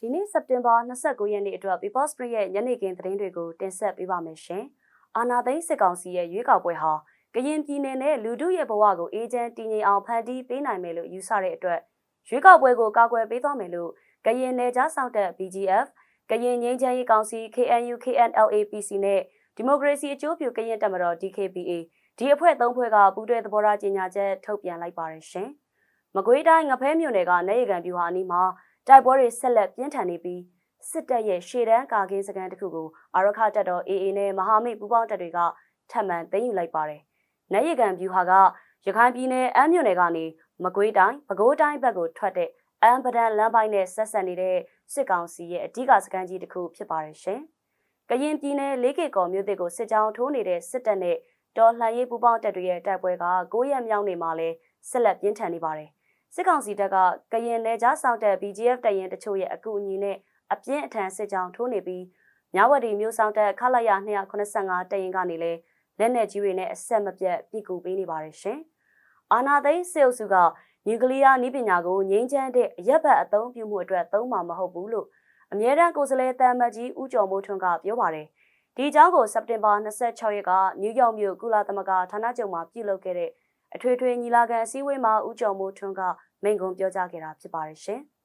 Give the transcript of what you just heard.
ဒီနေ့စက်တင်ဘာ29ရက်နေ့အတွက် People Spring ရဲ့ညနေခင်းသတင်းတွေကိုတင်ဆက်ပေးပါမယ်ရှင်။အာနာသိန်းစစ်ကောင်စီရဲ့ရွေးကောက်ပွဲဟာကရင်ပြည်နယ်နဲ့လူထုရဲ့ဘဝကိုအေဂျင့်တည်ငြိမ်အောင်ဖန်တီးပေးနိုင်မယ်လို့ယူဆတဲ့အတွက်ရွေးကောက်ပွဲကိုကာကွယ်ပေးသွားမယ်လို့ကရင်နယ်ကြားဆောင်တဲ့ BGF ကရင်ငင်းချမ်းရေးကောင်စီ KNU KNLA PC နဲ့ဒီမိုကရေစီအကျိုးပြုကရင်တပ်မတော် DKBA ဒီအဖွဲ့သုံးဖွဲ့ကပူးတွဲသဘောထားကြေညာချက်ထုတ်ပြန်လိုက်ပါတယ်ရှင်။ မကွေးတိုင်းငဖဲမြို့နယ်ကနယ်ရကန်ပြူဟာအနီးမှာတိုက်ပွဲတွေဆက်လက်ပြင်းထန်နေပြီးစစ်တပ်ရဲ့ရှေ့တန်းကာကင်းစခန်းတစ်ခုကိုအာရခတပ်တော် AA နဲ့မဟာမိတ်ပူးပေါင်းတပ်တွေကထပ်မံသိမ်းယူလိုက်ပါတယ်။နယ်ရကန်ပြူဟာကရခိုင်ပြည်နယ်အမ်းမြို့နယ်ကနေမကွေးတိုင်းပဲခူးတိုင်းဘက်ကိုထွက်တဲ့အမ်ပဒန်လမ်းပိုင်းနဲ့ဆက်ဆက်နေတဲ့စစ်ကောင်စီရဲ့အဓိကစခန်းကြီးတစ်ခုဖြစ်ပါတယ်ရှင်။ကရင်ပြည်နယ်လေးကေကော်မြို့တစ်ကိုစစ်ကြောင်းထိုးနေတဲ့စစ်တပ်နဲ့တော်လှန်ရေးပူးပေါင်းတပ်တွေရဲ့တိုက်ပွဲက9ရက်မြောက်နေမှာလဲဆက်လက်ပြင်းထန်နေပါတယ်။ စစ်ကောင်စီတပ်ကကရင်နယ်ကြားစောင့်တဲ့ BGF တပ်ရင်တချို့ရဲ့အကူအညီနဲ့အပြင်းအထန်စစ်ကြောင်းထိုးနေပြီးမြဝတီမြို့ဆောင်တဲ့ခလာရ285တပ်ရင်ကနေလဲလက်နက်ကြီးတွေနဲ့အဆက်မပြတ်ပြစ်ကူပေးနေပါတယ်ရှင်။အာနာသိန်းစေအုပ်စုကနျူကလ িয়ার နည်းပညာကိုငြိမ်းချမ်းတဲ့အရက်ဘတ်အသုံးပြုမှုအတွက်သုံးမှာမဟုတ်ဘူးလို့အမြဲတမ်းကိုယ်စားလှယ်တမ်မတ်ကြီးဦးကျော်မိုးထွန်းကပြောပါတယ်။ဒီအကြောင်းကိုစက်တင်ဘာ26ရက်ကနယူးယောက်မြို့ကုလသမဂ္ဂဌာနချုပ်မှာပြုလုပ်ခဲ့တဲ့ အထွေထွေညီလာခံအစည်းအဝေးမှာဦးကျော်မိုးထွန်းကမိန့်ခွန်းပြောကြားခဲ့တာဖြစ်ပါတယ်ရှင်။